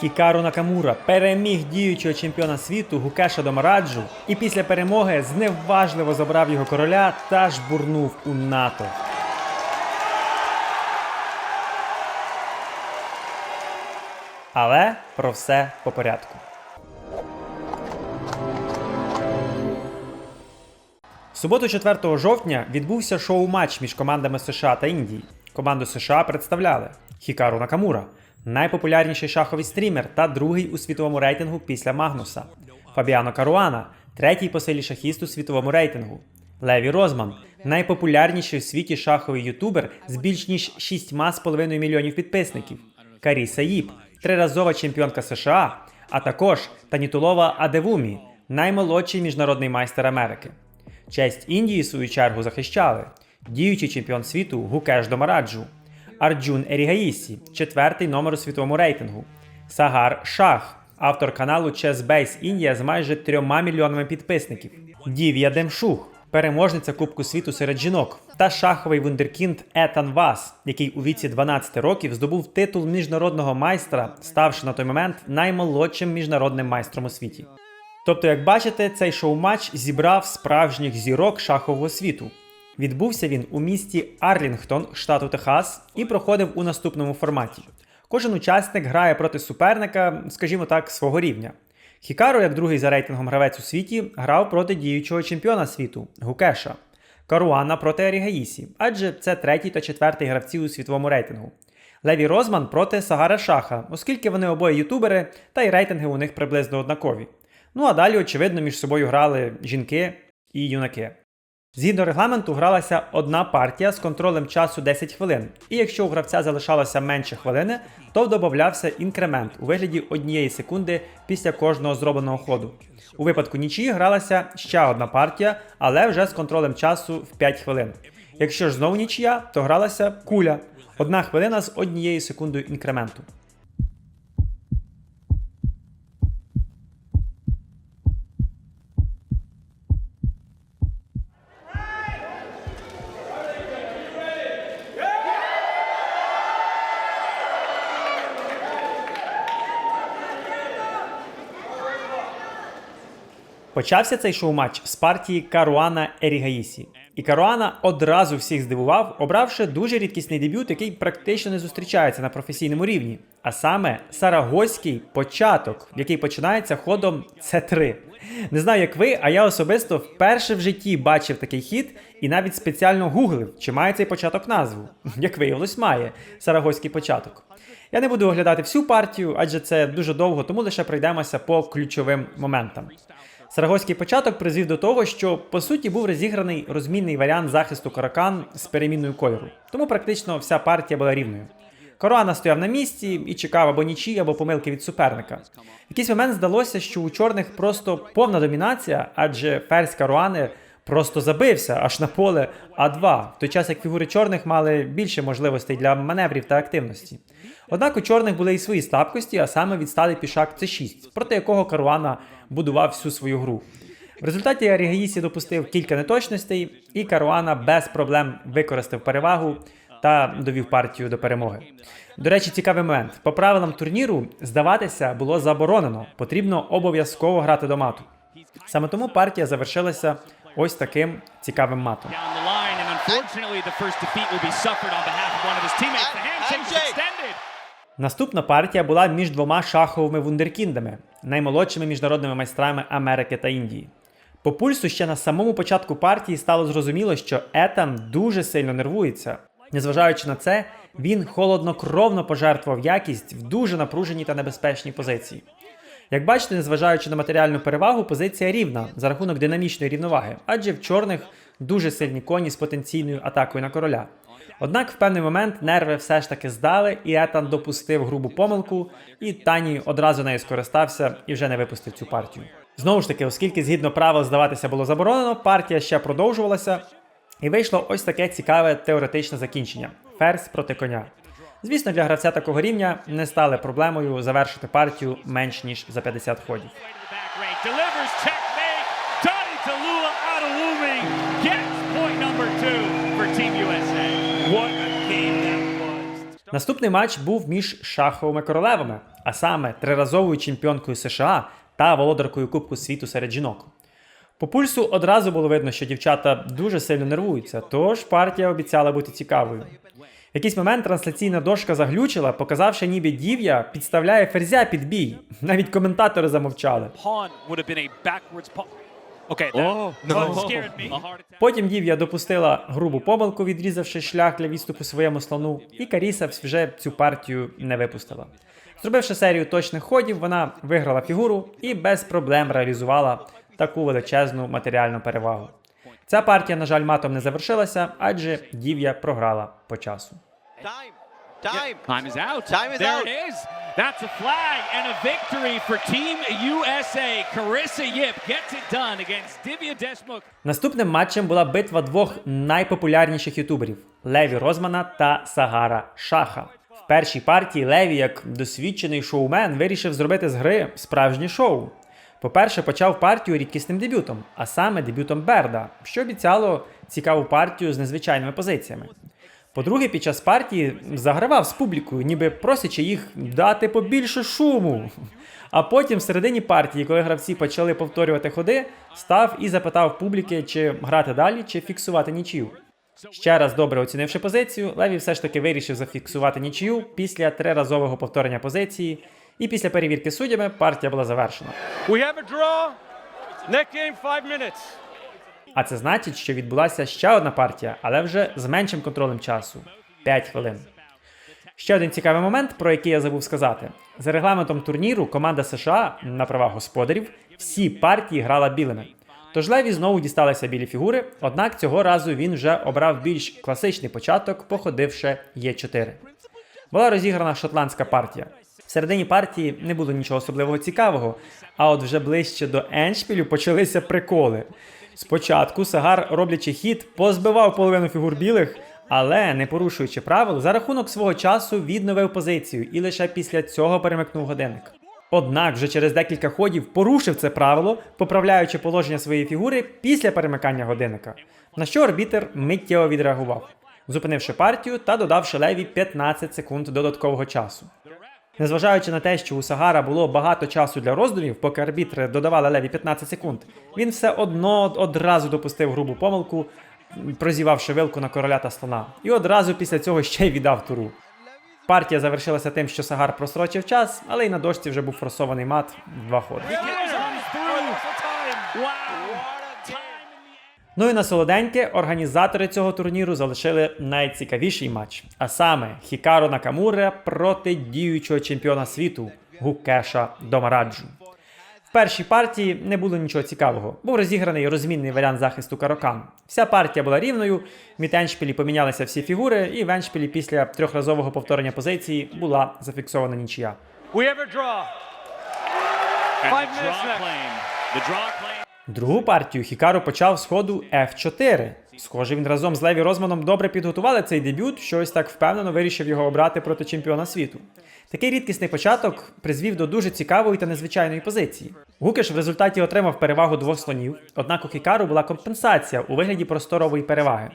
Хікару Накамура переміг діючого чемпіона світу Гукеша Домараджу і після перемоги зневажливо забрав його короля та жбурнув у НАТО. Але про все по порядку. В суботу 4 жовтня відбувся шоу-матч між командами США та Індії. Команду США представляли Хікару Накамура, найпопулярніший шаховий стрімер та другий у світовому рейтингу після Магнуса, Фабіано Каруана, третій по силі шахіст у світовому рейтингу, Леві Розман, найпопулярніший у світі шаховий ютубер з більш ніж 6,5 мільйонів підписників, Карі Саїб, триразова чемпіонка США, а також Танітулова Адевумі, наймолодший міжнародний майстер Америки. Честь Індії, в свою чергу, захищали діючий чемпіон світу Гукеш Домараджу, Арджун Ерігаїсі, четвертий номер у світовому рейтингу, Сагар Шах, автор каналу Chess Індія з майже трьома мільйонами підписників, Дів'я Демшух, переможниця Кубку світу серед жінок, та шаховий вундеркінд Етан Вас, який у віці 12 років здобув титул міжнародного майстра, ставши на той момент наймолодшим міжнародним майстром у світі. Тобто, як бачите, цей шоу-матч зібрав справжніх зірок шахового світу. Відбувся він у місті Арлінгтон, штату Техас, і проходив у наступному форматі. Кожен учасник грає проти суперника, скажімо так, свого рівня. Хікаро, як другий за рейтингом гравець у світі, грав проти діючого чемпіона світу Гукеша, Каруана проти Арігаїсі, адже це третій та четвертий гравці у світовому рейтингу. Леві Розман проти Сагара Шаха, оскільки вони обоє ютубери, та й рейтинги у них приблизно однакові. Ну а далі, очевидно, між собою грали жінки і юнаки. Згідно регламенту, гралася одна партія з контролем часу 10 хвилин, і якщо у гравця залишалося менше хвилини, то додавався інкремент у вигляді однієї секунди після кожного зробленого ходу. У випадку нічиї гралася ще одна партія, але вже з контролем часу в 5 хвилин. Якщо ж знову нічия, то гралася куля одна хвилина з однією секундою інкременту. Почався цей шоу-матч з партії Каруана Ерігаїсі. І Каруана одразу всіх здивував, обравши дуже рідкісний дебют, який практично не зустрічається на професійному рівні. А саме сарагоський початок, який починається ходом С3. Не знаю, як ви, а я особисто вперше в житті бачив такий хід і навіть спеціально гуглив, чи має цей початок назву. Як виявилось, має сарагоський початок. Я не буду оглядати всю партію, адже це дуже довго, тому лише пройдемося по ключовим моментам. Сарагоський початок призвів до того, що по суті був розіграний розмінний варіант захисту каракан з перемінною кольору, тому практично вся партія була рівною. Коруана стояв на місці і чекав або нічі, або помилки від суперника. В якийсь момент здалося, що у чорних просто повна домінація, адже ферзь Каруани просто забився аж на поле А2, в той час як фігури чорних мали більше можливостей для маневрів та активності. Однак у чорних були і свої слабкості, а саме відсталий пішак С6, проти якого Каруана будував всю свою гру. В результаті Арігаїсі допустив кілька неточностей, і Каруана без проблем використав перевагу та довів партію до перемоги. До речі, цікавий момент. По правилам турніру здаватися було заборонено, потрібно обов'язково грати до мату. Саме тому партія завершилася ось таким цікавим матом. Наступна партія була між двома шаховими вундеркіндами, наймолодшими міжнародними майстрами Америки та Індії. По пульсу ще на самому початку партії стало зрозуміло, що Етан дуже сильно нервується. Незважаючи на це, він холоднокровно пожертвував якість в дуже напруженій та небезпечній позиції. Як бачите, незважаючи на матеріальну перевагу, позиція рівна за рахунок динамічної рівноваги, адже в чорних дуже сильні коні з потенційною атакою на короля. Однак в певний момент нерви все ж таки здали, і Етан допустив грубу помилку, і Тані одразу нею скористався і вже не випустив цю партію. Знову ж таки, оскільки згідно правил здаватися було заборонено, партія ще продовжувалася, і вийшло ось таке цікаве теоретичне закінчення: ферзь проти коня. Звісно, для гравця такого рівня не стали проблемою завершити партію менш ніж за 50 ходів. Наступний матч був між шаховими королевами а саме триразовою чемпіонкою США та володаркою Кубку світу серед жінок. По пульсу одразу було видно, що дівчата дуже сильно нервуються, тож партія обіцяла бути цікавою. Якийсь момент трансляційна дошка заглючила, показавши, ніби дів'я підставляє ферзя під бій. Навіть коментатори замовчали. Okay, that Oh, no. attack. Потім дів'я допустила грубу помилку, відрізавши шлях для відступу своєму слону, і Каріса вже цю партію не випустила. Зробивши серію точних ходів, вона виграла фігуру і без проблем реалізувала таку величезну матеріальну перевагу. Ця партія, на жаль, матом не завершилася, адже дів'я програла по часу. Time. Time. Time is out. Time is there out. it is. That's a flag and a victory for Team USA. Carissa Yip gets it done against Divya Deshmukh. Наступним матчем була битва двох найпопулярніших ютуберів Леві Розмана та Сагара Шаха. В першій партії Леві, як досвідчений шоумен, вирішив зробити з гри справжнє шоу. По-перше, почав партію рідкісним дебютом, а саме дебютом Берда, що обіцяло цікаву партію з незвичайними позиціями. По-друге, під час партії загравав з публікою, ніби просячи їх дати побільше шуму. А потім, в середині партії, коли гравці почали повторювати ходи, став і запитав публіки, чи грати далі, чи фіксувати нічию. Ще раз добре оцінивши позицію, Леві все ж таки вирішив зафіксувати нічию після триразового повторення позиції, і після перевірки суддями партія була завершена. We have a draw. Next game, five minutes. А це значить, що відбулася ще одна партія, але вже з меншим контролем часу 5 хвилин. Ще один цікавий момент, про який я забув сказати. За регламентом турніру команда США на правах господарів всі партії грала білими. Тож Леві знову дісталися білі фігури, однак цього разу він вже обрав більш класичний початок, походивши Е4. Була розіграна шотландська партія. В середині партії не було нічого особливого цікавого, а от вже ближче до еншпілю почалися приколи. Спочатку Сагар, роблячи хід, позбивав половину фігур білих, але, не порушуючи правил, за рахунок свого часу відновив позицію і лише після цього перемикнув годинник. Однак вже через декілька ходів порушив це правило, поправляючи положення своєї фігури після перемикання годинника, на що арбітер миттєво відреагував, зупинивши партію та додавши леві 15 секунд додаткового часу. Незважаючи на те, що у Сагара було багато часу для роздумів, поки арбітри додавали леві 15 секунд, він все одно одразу допустив грубу помилку, прозівавши вилку на короля та слона, і одразу після цього ще й віддав туру. Партія завершилася тим, що Сагар просрочив час, але й на дошці вже був форсований мат в два ходи. Comes through. Wow. Time in the end. Ну і на солоденьке організатори цього турніру залишили найцікавіший матч, а саме Хікаро Накамура проти діючого чемпіона світу Гукеша Домараджу. В першій партії не було нічого цікавого. Був розіграний розмінний варіант захисту Карокан. Вся партія була рівною, в еншпілі помінялися всі фігури, і в еншпілі після трьохразового повторення позиції була зафіксована нічия. We have a draw. Five minutes left. The draw claim. Другу партію Хікару почав з ходу F4. Схоже, він разом з Леві Розманом добре підготували цей дебют, що ось так впевнено вирішив його обрати проти чемпіона світу. Такий рідкісний початок призвів до дуже цікавої та незвичайної позиції. Гукеш в результаті отримав перевагу двох слонів, однак у Хікару була компенсація у вигляді просторової переваги.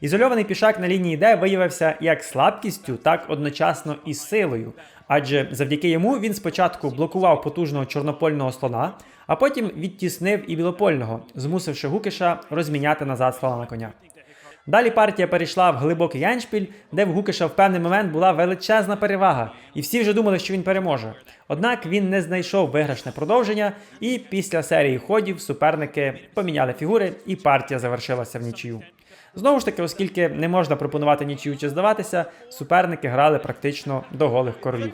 Ізольований пішак на лінії Д виявився як слабкістю, так одночасно і силою, адже завдяки йому він спочатку блокував потужного чорнопольного слона, а потім відтіснив і білопольного, змусивши Гукеша розміняти назад слона на коня. Далі партія перейшла в глибокий яншпіль, де в Гукеша в певний момент була величезна перевага, і всі вже думали, що він переможе. Однак він не знайшов виграшне продовження, і після серії ходів суперники поміняли фігури, і партія завершилася в нічию. Знову ж таки, оскільки не можна пропонувати нічию чи здаватися, суперники грали практично до голих королів.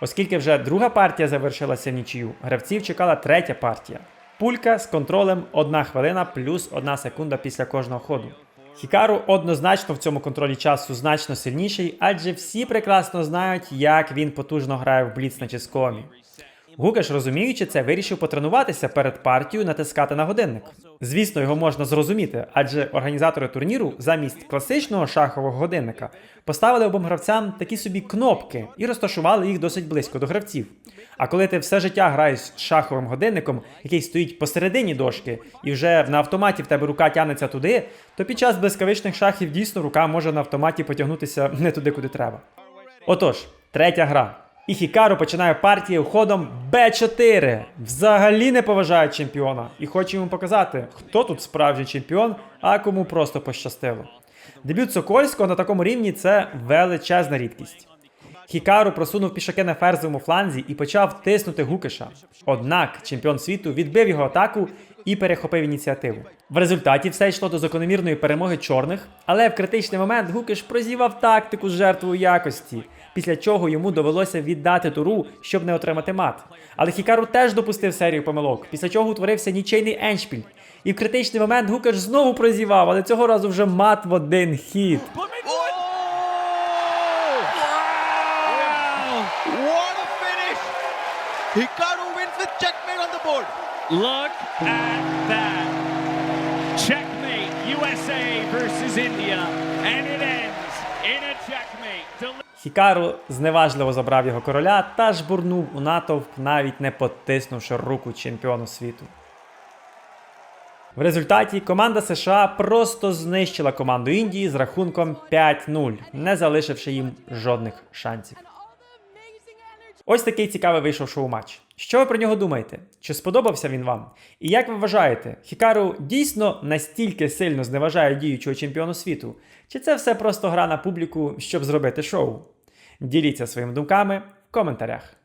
Оскільки вже друга партія завершилася нічию, гравців чекала третя партія. Пулька з контролем 1 хвилина плюс 1 секунда після кожного ходу. Хікару однозначно в цьому контролі часу значно сильніший, адже всі прекрасно знають, як він потужно грає в бліц на ческомі. Гукаш, розуміючи це, вирішив потренуватися перед партією натискати на годинник. Звісно, його можна зрозуміти, адже організатори турніру замість класичного шахового годинника поставили обом гравцям такі собі кнопки і розташували їх досить близько до гравців. А коли ти все життя граєш з шаховим годинником, який стоїть посередині дошки, і вже на автоматі в тебе рука тягнеться туди, то під час блискавичних шахів дійсно рука може на автоматі потягнутися не туди, куди треба. Отож, третя гра. І Хікару починає партію ходом Б4. Взагалі не поважає чемпіона і хоче йому показати, хто тут справжній чемпіон, а кому просто пощастило. Дебют Сокольського на такому рівні це величезна рідкість. Хікару просунув пішаки на ферзовому фланзі і почав тиснути Гукиша. Однак чемпіон світу відбив його атаку і перехопив ініціативу. В результаті все йшло до закономірної перемоги чорних, але в критичний момент Гукиш прозівав тактику з жертвою якості, після чого йому довелося віддати туру, щоб не отримати мат. Але Хікару теж допустив серію помилок, після чого утворився нічийний еншпіль. І в критичний момент Гукаш знову прозівав, але цього разу вже мат в один хід. Hikaru wins with checkmate on the board. Look at that. Checkmate USA versus India. And it ends in a checkmate. Del- Хікару зневажливо забрав його короля та жбурнув у натовп, навіть не потиснувши руку чемпіону світу. В результаті команда США просто знищила команду Індії з рахунком 5-0, не залишивши їм жодних шансів. Ось такий цікавий вийшов шоу-матч. Що ви про нього думаєте? Чи сподобався він вам? І як ви вважаєте, Хікару дійсно настільки сильно зневажає діючого чемпіону світу? Чи це все просто гра на публіку, щоб зробити шоу? Діліться своїми думками в коментарях.